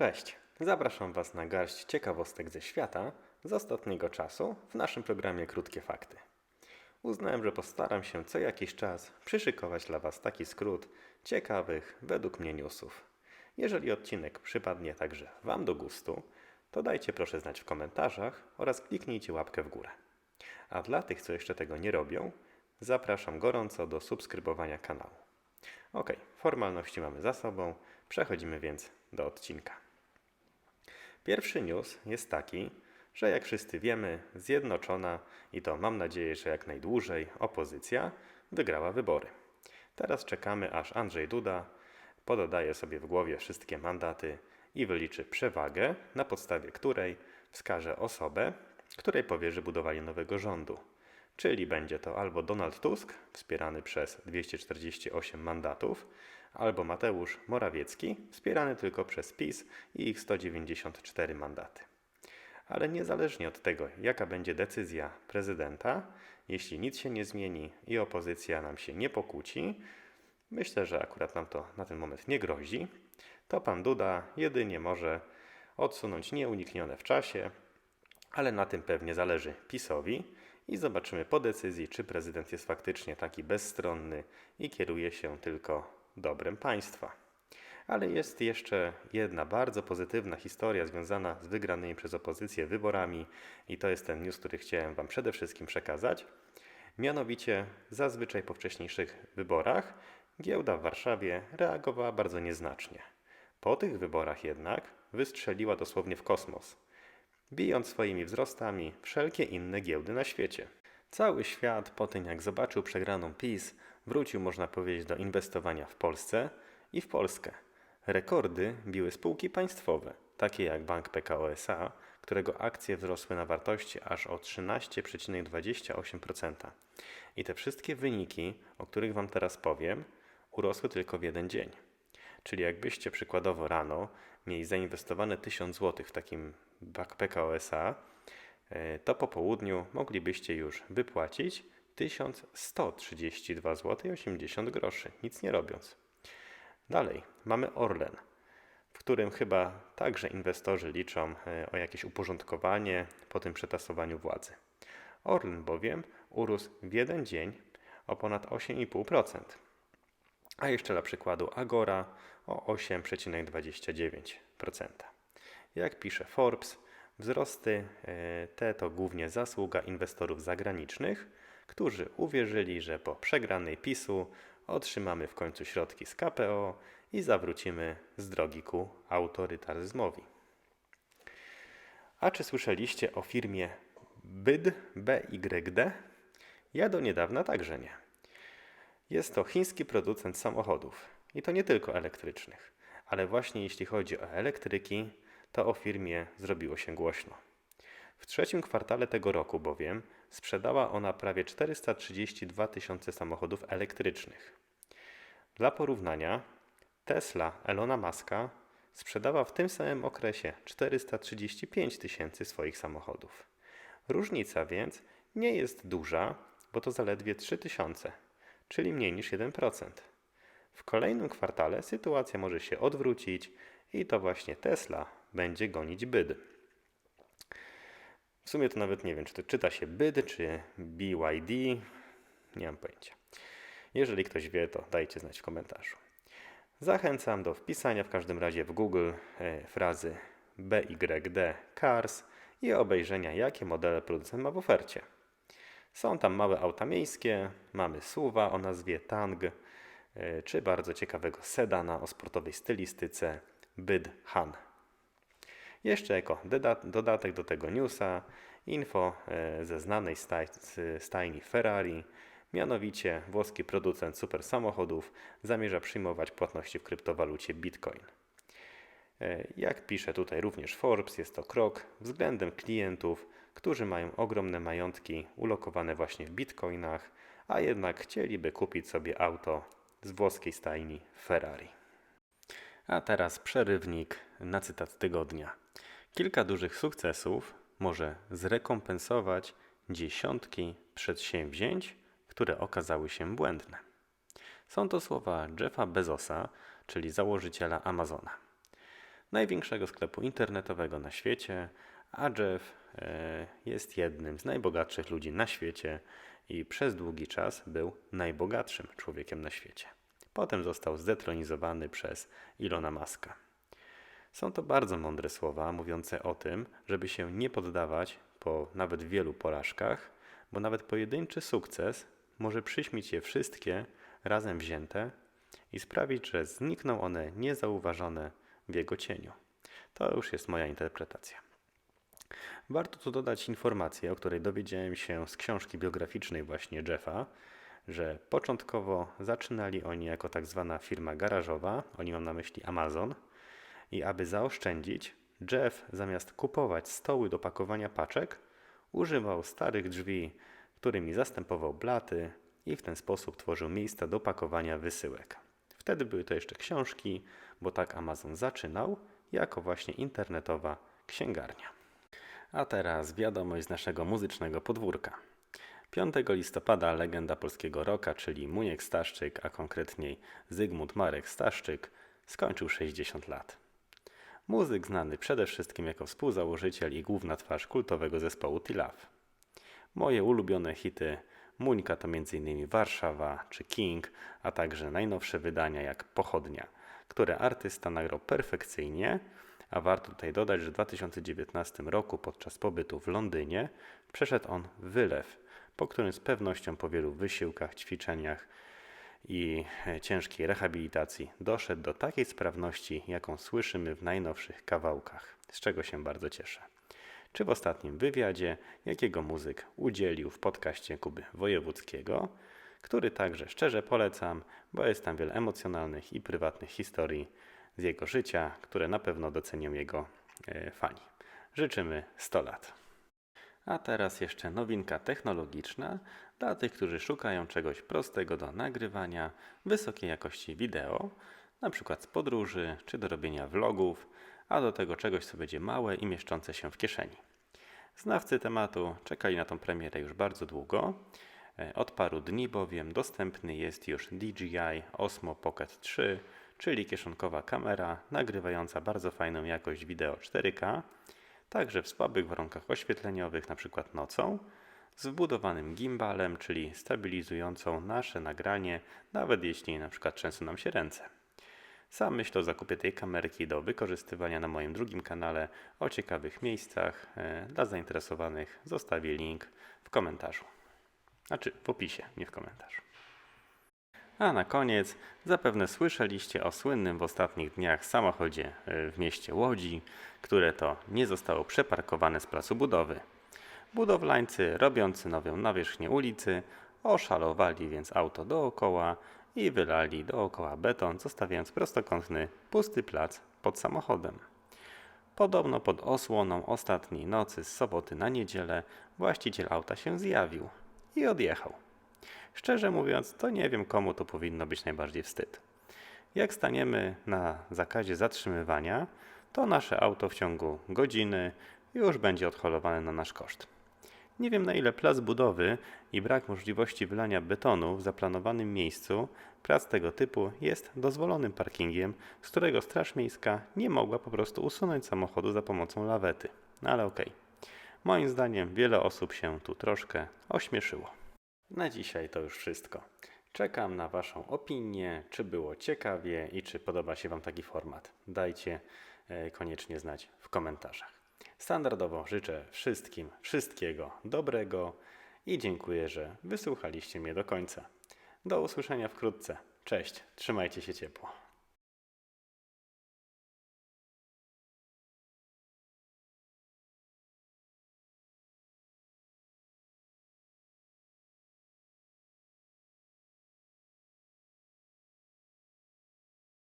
Cześć, zapraszam Was na garść ciekawostek ze świata z ostatniego czasu w naszym programie Krótkie Fakty. Uznałem, że postaram się co jakiś czas przyszykować dla Was taki skrót ciekawych, według mnie, newsów. Jeżeli odcinek przypadnie także Wam do gustu, to dajcie proszę znać w komentarzach oraz kliknijcie łapkę w górę. A dla tych, co jeszcze tego nie robią, zapraszam gorąco do subskrybowania kanału. Ok, formalności mamy za sobą, przechodzimy więc do odcinka. Pierwszy news jest taki, że jak wszyscy wiemy, zjednoczona i to mam nadzieję, że jak najdłużej opozycja wygrała wybory. Teraz czekamy, aż Andrzej Duda pododaje sobie w głowie wszystkie mandaty i wyliczy przewagę, na podstawie której wskaże osobę, której powierzy budowanie nowego rządu. Czyli będzie to albo Donald Tusk, wspierany przez 248 mandatów, albo Mateusz Morawiecki, wspierany tylko przez PiS i ich 194 mandaty. Ale niezależnie od tego, jaka będzie decyzja prezydenta, jeśli nic się nie zmieni i opozycja nam się nie pokłóci, myślę, że akurat nam to na ten moment nie grozi, to pan Duda jedynie może odsunąć nieuniknione w czasie, ale na tym pewnie zależy PiSowi i zobaczymy po decyzji, czy prezydent jest faktycznie taki bezstronny i kieruje się tylko dobrem państwa. Ale jest jeszcze jedna bardzo pozytywna historia związana z wygranymi przez opozycję wyborami, i to jest ten news, który chciałem Wam przede wszystkim przekazać. Mianowicie, zazwyczaj po wcześniejszych wyborach giełda w Warszawie reagowała bardzo nieznacznie. Po tych wyborach jednak wystrzeliła dosłownie w kosmos, bijąc swoimi wzrostami wszelkie inne giełdy na świecie. Cały świat po tym, jak zobaczył przegraną PiS, wrócił, można powiedzieć, do inwestowania w Polsce i w Polskę. Rekordy biły spółki państwowe, takie jak Bank PKO SA, którego akcje wzrosły na wartości aż o 13,28%. I te wszystkie wyniki, o których Wam teraz powiem, urosły tylko w jeden dzień. Czyli jakbyście przykładowo rano mieli zainwestowane 1000 zł w takim Bank PKO SA, e, to po południu moglibyście już wypłacić 1132 zł 80 groszy, nic nie robiąc. Dalej mamy Orlen, w którym chyba także inwestorzy liczą e, o jakieś uporządkowanie po tym przetasowaniu władzy. Orlen bowiem urósł w jeden dzień o ponad 8,5%. A jeszcze dla przykładu Agora o 8,29%. Jak pisze Forbes, wzrosty e, te to głównie zasługa inwestorów zagranicznych, którzy uwierzyli, że po przegranej PiSu otrzymamy w końcu środki z KPO i zawrócimy z drogi ku autorytaryzmowi. A czy słyszeliście o firmie BYD, BYD? Ja do niedawna także nie. Jest to chiński producent samochodów i to nie tylko elektrycznych, ale właśnie jeśli chodzi o elektryki, to o firmie zrobiło się głośno. W trzecim kwartale tego roku bowiem sprzedała ona prawie 432 tysiące samochodów elektrycznych. Dla porównania, Tesla Elona Muska sprzedała w tym samym okresie 435 tysięcy swoich samochodów. Różnica więc nie jest duża, bo to zaledwie 3 tysiące, czyli mniej niż 1%. W kolejnym kwartale sytuacja może się odwrócić i to właśnie Tesla będzie gonić byd. W sumie to nawet nie wiem, czy to czyta się byd, czy BYD. Nie mam pojęcia. Jeżeli ktoś wie, to dajcie znać w komentarzu. Zachęcam do wpisania w każdym razie w Google e, frazy BYD Cars i obejrzenia, jakie modele producent ma w ofercie. Są tam małe auta miejskie, mamy suwa o nazwie Tang, e, czy bardzo ciekawego sedana o sportowej stylistyce Byd Han. Jeszcze jako dodatek do tego newsa info e, ze znanej stajni Ferrari, mianowicie włoski producent super samochodów zamierza przyjmować płatności w kryptowalucie Bitcoin. E, jak pisze tutaj również Forbes, jest to krok względem klientów, którzy mają ogromne majątki ulokowane właśnie w bitcoinach, a jednak chcieliby kupić sobie auto z włoskiej stajni Ferrari. A teraz przerywnik na cytat tygodnia. Kilka dużych sukcesów może zrekompensować dziesiątki przedsięwzięć, które okazały się błędne. Są to słowa Jeffa Bezosa, czyli założyciela Amazona. największego sklepu internetowego na świecie, a Jeff e, jest jednym z najbogatszych ludzi na świecie i przez długi czas był najbogatszym człowiekiem na świecie. Potem został zdetronizowany przez Ilona Maska. Są to bardzo mądre słowa mówiące o tym, żeby się nie poddawać po nawet wielu porażkach, bo nawet pojedynczy sukces może przyśmić je wszystkie razem wzięte i sprawić, że znikną one niezauważone w jego cieniu. To już jest moja interpretacja. Warto tu dodać informację, o której dowiedziałem się z książki biograficznej właśnie Jeffa, że początkowo zaczynali oni jako tak zwana firma garażowa, oni mam na myśli Amazon, i aby zaoszczędzić, Jeff zamiast kupować stoły do pakowania paczek, używał starych drzwi, którymi zastępował blaty i w ten sposób tworzył miejsca do pakowania wysyłek. Wtedy były to jeszcze książki, bo tak Amazon zaczynał jako właśnie internetowa księgarnia. A teraz wiadomość z naszego muzycznego podwórka. 5 listopada legenda polskiego rocka, czyli Muniek Staszczyk, a konkretniej Zygmunt Marek Staszczyk, skończył 60 lat. Muzyk znany przede wszystkim jako współzałożyciel i główna twarz kultowego zespołu T-Love. Moje ulubione hity Muńka to m.in. Warszawa czy King, a także najnowsze wydania jak Pochodnia, które artysta nagrał perfekcyjnie, a warto tutaj dodać, że w 2019 roku podczas pobytu w Londynie przeszedł on wylew, po którym z pewnością po wielu wysiłkach, ćwiczeniach i e, ciężkiej rehabilitacji doszedł do takiej sprawności, jaką słyszymy w najnowszych kawałkach, z czego się bardzo cieszę. Czy w ostatnim wywiadzie, jakiego muzyk udzielił w podcaście Kuby Wojewódzkiego, który także szczerze polecam, bo jest tam wiele emocjonalnych i prywatnych historii z jego życia, które na pewno docenią jego e, fani. Życzymy 100 lat. A teraz jeszcze nowinka technologiczna dla tych, którzy szukają czegoś prostego do nagrywania, wysokiej jakości wideo, na przykład z podróży czy do robienia vlogów, a do tego czegoś, co będzie małe i mieszczące się w kieszeni. Znawcy tematu czekali na tą premierę już bardzo długo. E, Od paru dni bowiem dostępny jest już DJI Osmo Pocket 3, czyli kieszonkowa kamera nagrywająca bardzo fajną jakość wideo 4K, także w słabych warunkach oświetleniowych, np. nocą, z wbudowanym gimbalem, czyli stabilizującą nasze nagranie, nawet jeśli np. trzęsą nam się ręce. Sam myślę o zakupie tej kamerki do wykorzystywania na moim drugim kanale o ciekawych miejscach. E, Dla zainteresowanych zostawię link w komentarzu. Znaczy w opisie, nie w komentarzu. A na koniec, zapewne słyszeliście o słynnym w ostatnich dniach samochodzie e, w mieście Łodzi, które to nie zostało przeparkowane z placu budowy. Budowlańcy robiący nową nawierzchnię ulicy oszalowali więc auto dookoła i wylali dookoła beton, zostawiając prostokątny, pusty plac pod samochodem. Podobno pod osłoną ostatniej nocy z soboty na niedzielę właściciel auta się zjawił i odjechał. Szczerze mówiąc, to nie wiem, komu to powinno być najbardziej wstyd. Jak staniemy na zakazie zatrzymywania, to nasze auto w ciągu godziny już będzie odholowane na nasz koszt. Nie wiem na ile plac budowy i brak możliwości wylania betonu w zaplanowanym miejscu prac tego typu jest dozwolonym parkingiem, z którego Straż Miejska nie mogła po prostu usunąć samochodu za pomocą lawety. No ale okej. Moim zdaniem wiele osób się tu troszkę ośmieszyło. Na dzisiaj to już wszystko. Czekam na Waszą opinię, czy było ciekawie i czy podoba się Wam taki format. Dajcie e, koniecznie znać w komentarzach. Standardowo życzę wszystkim wszystkiego dobrego i dziękuję, że wysłuchaliście mnie do końca. Do usłyszenia wkrótce. Cześć, trzymajcie się ciepło.